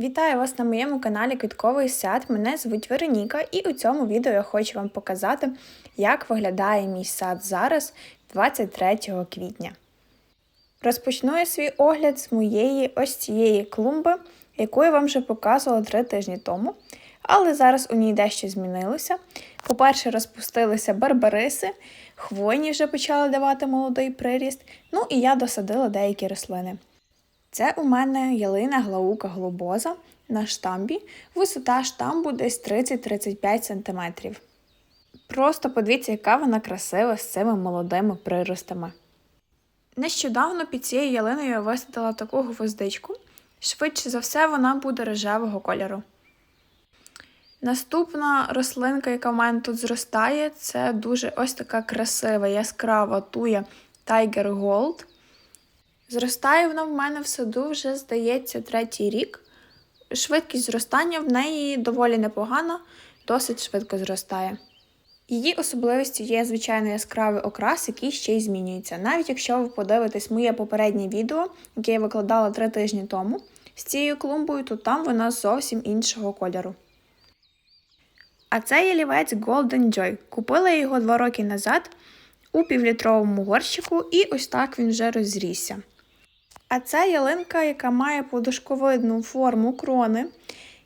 Вітаю вас на моєму каналі Квітковий сад. Мене звуть Вероніка, і у цьому відео я хочу вам показати, як виглядає мій сад зараз, 23 квітня. Розпочну я свій огляд з моєї ось цієї клумби, яку я вам вже показувала 3 тижні тому. Але зараз у ній дещо змінилося. По-перше, розпустилися барбариси, хвойні вже почали давати молодий приріст, ну і я досадила деякі рослини. Це у мене ялина глаука глобоза на штамбі. Висота штамбу десь 30-35 см. Просто подивіться, яка вона красива з цими молодими приростами. Нещодавно під цією ялиною я висадила таку гвоздичку. Швидше за все, вона буде рожевого кольору. Наступна рослинка, яка в мене тут зростає, це дуже ось така красива, яскрава туя Tiger Gold. Зростає вона в мене в саду вже, здається, третій рік. Швидкість зростання в неї доволі непогана, досить швидко зростає. Її особливістю є, звичайно, яскравий окрас, який ще й змінюється. Навіть якщо ви подивитесь моє попереднє відео, яке я викладала 3 тижні тому, з цією клумбою, то там вона зовсім іншого кольору. А це ялівець Golden Joy. Купила його 2 роки назад у півлітровому горщику, і ось так він вже розрісся. А це ялинка, яка має подушковидну форму крони.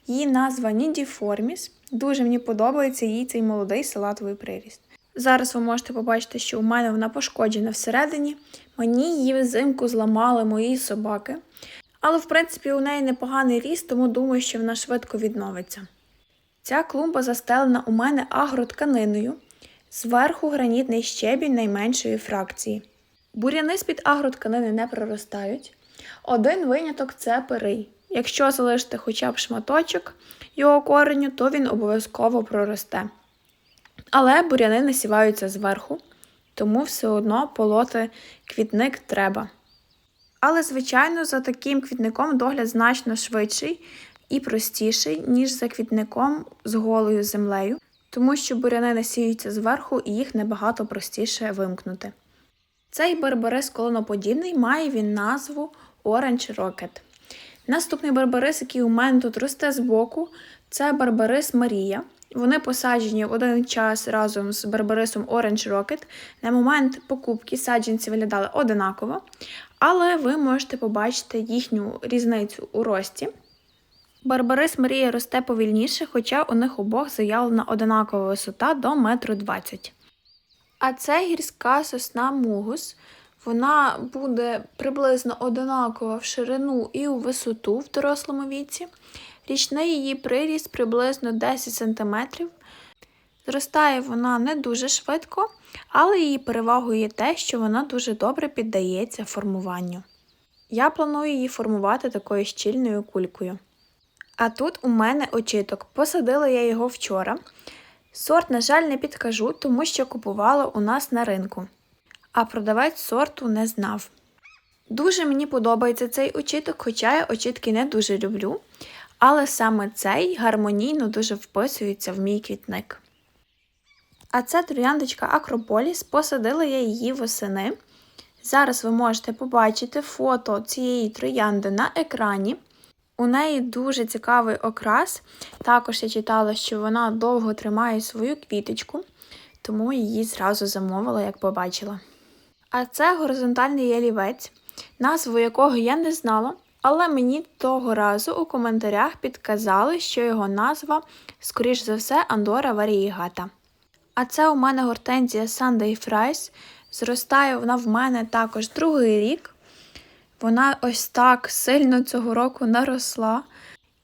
Її назва Нідіформіс. Дуже мені подобається їй цей молодий салатовий приріст. Зараз ви можете побачити, що у мене вона пошкоджена всередині. Мені її взимку зламали мої собаки. Але, в принципі, у неї непоганий ріст, тому думаю, що вона швидко відновиться. Ця клумба застелена у мене агротканиною. Зверху гранітний щебінь найменшої фракції. Буряни з-під агротканини не проростають. Один виняток це пирий. Якщо залишити хоча б шматочок його кореню, то він обов'язково проросте. Але буряни насіваються зверху, тому все одно полоти квітник треба. Але, звичайно, за таким квітником догляд значно швидший і простіший, ніж за квітником з голою землею, тому що буряни насіються зверху і їх набагато простіше вимкнути. Цей барбарис колоноподібний має він назву Orange Rocket. Наступний барбарис, який у мене тут росте збоку, це барбарис Марія. Вони посаджені в один час разом з барбарисом Orange Rocket. На момент покупки саджанці виглядали одинаково, але ви можете побачити їхню різницю у рості. Барбарис Марія росте повільніше, хоча у них обох заявлена одинакова висота до 1,20 м. А це гірська сосна мугус. Вона буде приблизно одинакова в ширину і у висоту в дорослому віці. Річний її приріст приблизно 10 см. Зростає вона не дуже швидко, але її перевагою є те, що вона дуже добре піддається формуванню. Я планую її формувати такою щільною кулькою. А тут у мене очіток. Посадила я його вчора. Сорт, на жаль, не підкажу, тому що купувала у нас на ринку, а продавець сорту не знав. Дуже мені подобається цей очіток, хоча я очітки не дуже люблю, але саме цей гармонійно дуже вписується в мій квітник. А це трояндочка Акрополіс, посадила я її восени. Зараз ви можете побачити фото цієї троянди на екрані. У неї дуже цікавий окрас. Також я читала, що вона довго тримає свою квіточку, тому її зразу замовила, як побачила. А це горизонтальний ялівець, назву якого я не знала, але мені того разу у коментарях підказали, що його назва, скоріш за все, Андора Варієгата. А це у мене гортензія Sunday Fries. Зростає вона в мене також другий рік. Вона ось так сильно цього року наросла.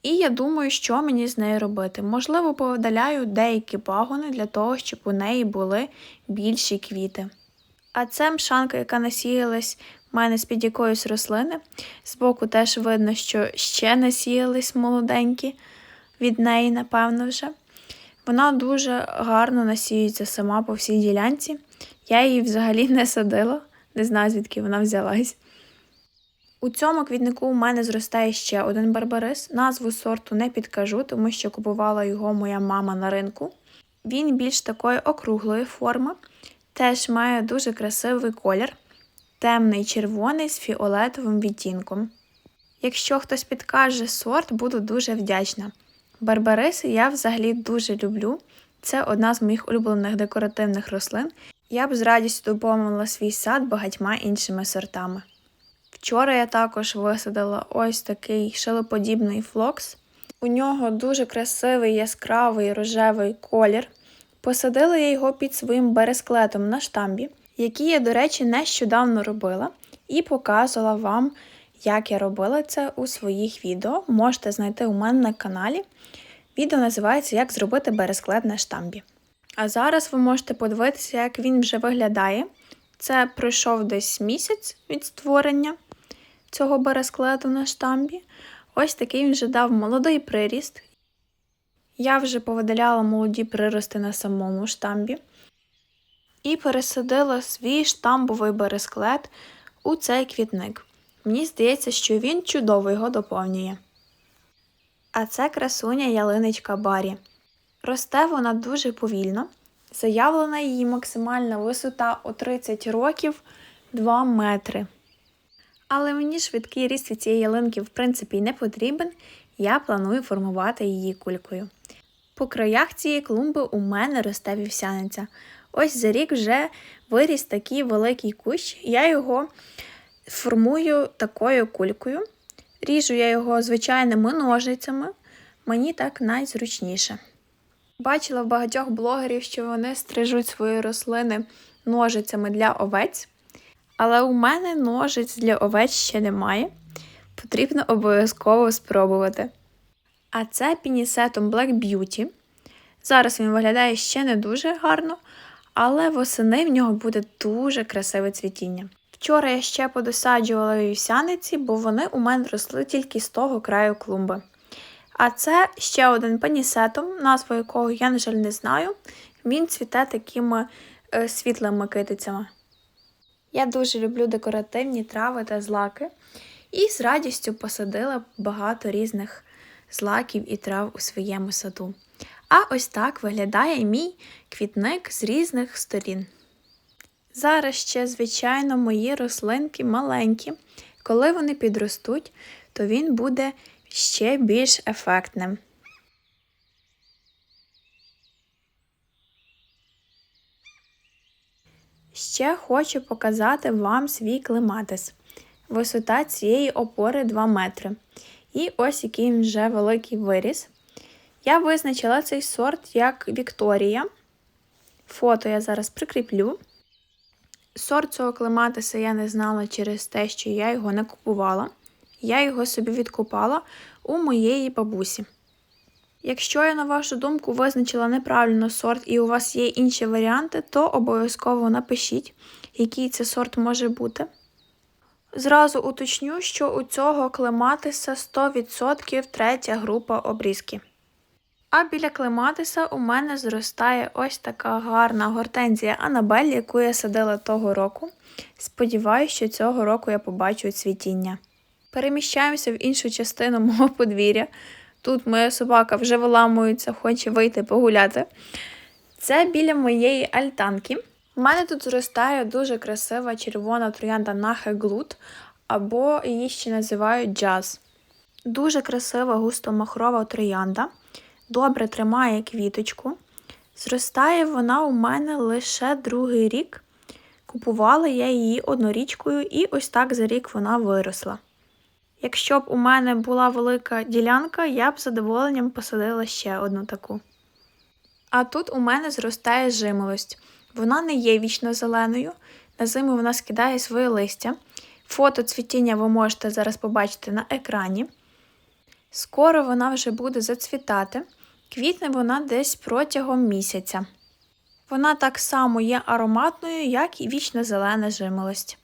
І я думаю, що мені з нею робити. Можливо, повидаляю деякі пагони для того, щоб у неї були більші квіти. А це мшанка, яка насіялась в мене з-під якоїсь рослини. Збоку теж видно, що ще насіялись молоденькі від неї, напевно, вже. Вона дуже гарно насіюється сама по всій ділянці. Я її взагалі не садила, не знаю, звідки вона взялась. У цьому квітнику у мене зростає ще один барбарис. Назву сорту не підкажу, тому що купувала його моя мама на ринку. Він більш такої округлої форми, теж має дуже красивий колір, темний червоний з фіолетовим відтінком. Якщо хтось підкаже сорт, буду дуже вдячна. Барбариси я взагалі дуже люблю. Це одна з моїх улюблених декоративних рослин. Я б з радістю доповнила свій сад багатьма іншими сортами. Вчора я також висадила ось такий шилоподібний флокс. У нього дуже красивий яскравий рожевий колір. Посадила я його під своїм бересклетом на штамбі, який я, до речі, нещодавно робила, і показувала вам, як я робила це у своїх відео. Можете знайти у мене на каналі. Відео називається Як зробити бересклет на штамбі. А зараз ви можете подивитися, як він вже виглядає. Це пройшов десь місяць від створення цього бересклету на штамбі. Ось такий він вже дав молодий приріст. Я вже повидаляла молоді прирости на самому штамбі і пересадила свій штамбовий бересклет у цей квітник. Мені здається, що він чудово його доповнює. А це красуня ялиничка Барі. Росте вона дуже повільно. Заявлена її максимальна висота у 30 років 2 метри. Але мені швидкий ріст від цієї ялинки в принципі не потрібен, я планую формувати її кулькою. По краях цієї клумби у мене росте вівсяниця. Ось за рік вже виріс такий великий кущ, я його формую такою кулькою. Ріжу я його звичайними ножицями, мені так найзручніше. Бачила в багатьох блогерів, що вони стрижуть свої рослини ножицями для овець. Але у мене ножиць для овець ще немає. Потрібно обов'язково спробувати. А це пінісетом Black Beauty. Зараз він виглядає ще не дуже гарно, але восени в нього буде дуже красиве цвітіння. Вчора я ще подосаджувала вівсяниці, бо вони у мене росли тільки з того краю клумби. А це ще один панісетом, назву якого я, на жаль, не знаю. Він цвіте такими е, світлими китицями. Я дуже люблю декоративні трави та злаки і з радістю посадила багато різних злаків і трав у своєму саду. А ось так виглядає мій квітник з різних сторін. Зараз ще, звичайно, мої рослинки маленькі. Коли вони підростуть, то він буде ще більш ефектним. Ще хочу показати вам свій клематис. Висота цієї опори 2 метри. І ось який вже великий виріс. Я визначила цей сорт як Вікторія. Фото я зараз прикріплю. Сорт цього клематиса я не знала через те, що я його не купувала. Я його собі відкупала у моєї бабусі. Якщо я, на вашу думку, визначила неправильно сорт і у вас є інші варіанти, то обов'язково напишіть, який це сорт може бути. Зразу уточню, що у цього клематиса 100% третя група обрізки. А біля клематиса у мене зростає ось така гарна гортензія Анабель, яку я садила того року. Сподіваюсь, що цього року я побачу цвітіння. Переміщаємося в іншу частину мого подвір'я. Тут моя собака вже виламується, хоче вийти погуляти. Це біля моєї альтанки. У мене тут зростає дуже красива червона троянда Нахеглут, або її ще називають джаз. Дуже красива густомахрова троянда. Добре тримає квіточку. Зростає вона у мене лише другий рік. Купувала я її однорічкою, і ось так за рік вона виросла. Якщо б у мене була велика ділянка, я б з задоволенням посадила ще одну таку. А тут у мене зростає жимолость. Вона не є вічно зеленою, на зиму вона скидає своє листя. Фото цвітіння ви можете зараз побачити на екрані. Скоро вона вже буде зацвітати, квітне вона десь протягом місяця. Вона так само є ароматною, як і вічно зелена жимолость.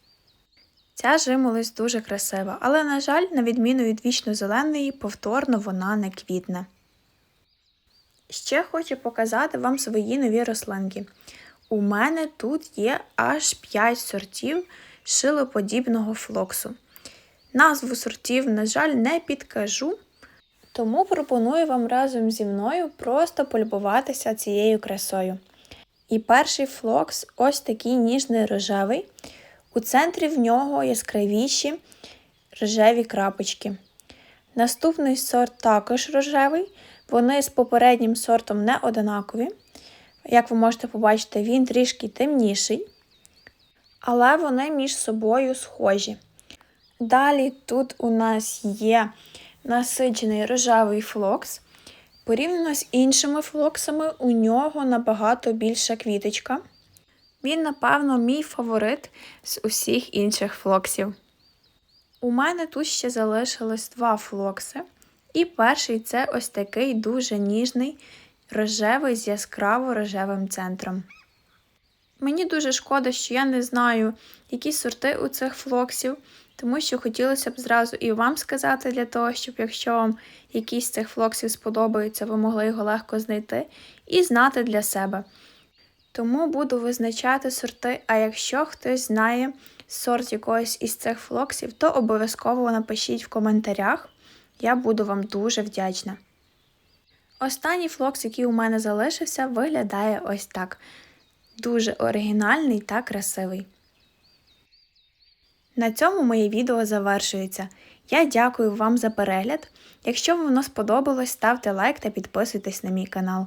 Ця жимолость дуже красива, але, на жаль, на відміну від вічно зеленої, повторно вона не квітне. Ще хочу показати вам свої нові рослинки. У мене тут є аж 5 сортів шилоподібного флоксу. Назву сортів, на жаль, не підкажу, тому пропоную вам разом зі мною просто полюбуватися цією красою. І перший флокс ось такий ніжний рожевий. У центрі в нього яскравіші рожеві крапочки. Наступний сорт також рожевий. Вони з попереднім сортом не одинакові. Як ви можете побачити, він трішки темніший, але вони між собою схожі. Далі тут у нас є насичений рожевий флокс. Порівняно з іншими флоксами, у нього набагато більша квіточка. Він, напевно, мій фаворит з усіх інших флоксів. У мене тут ще залишилось два флокси. І перший це ось такий дуже ніжний рожевий з яскраво рожевим центром. Мені дуже шкода, що я не знаю, які сорти у цих флоксів, тому що хотілося б зразу і вам сказати для того, щоб якщо вам якийсь з цих флоксів сподобається, ви могли його легко знайти і знати для себе. Тому буду визначати сорти, а якщо хтось знає сорт якогось із цих флоксів, то обов'язково напишіть в коментарях. Я буду вам дуже вдячна. Останній флокс, який у мене залишився, виглядає ось так. Дуже оригінальний та красивий. На цьому моє відео завершується. Я дякую вам за перегляд. Якщо вам воно сподобалось, ставте лайк та підписуйтесь на мій канал.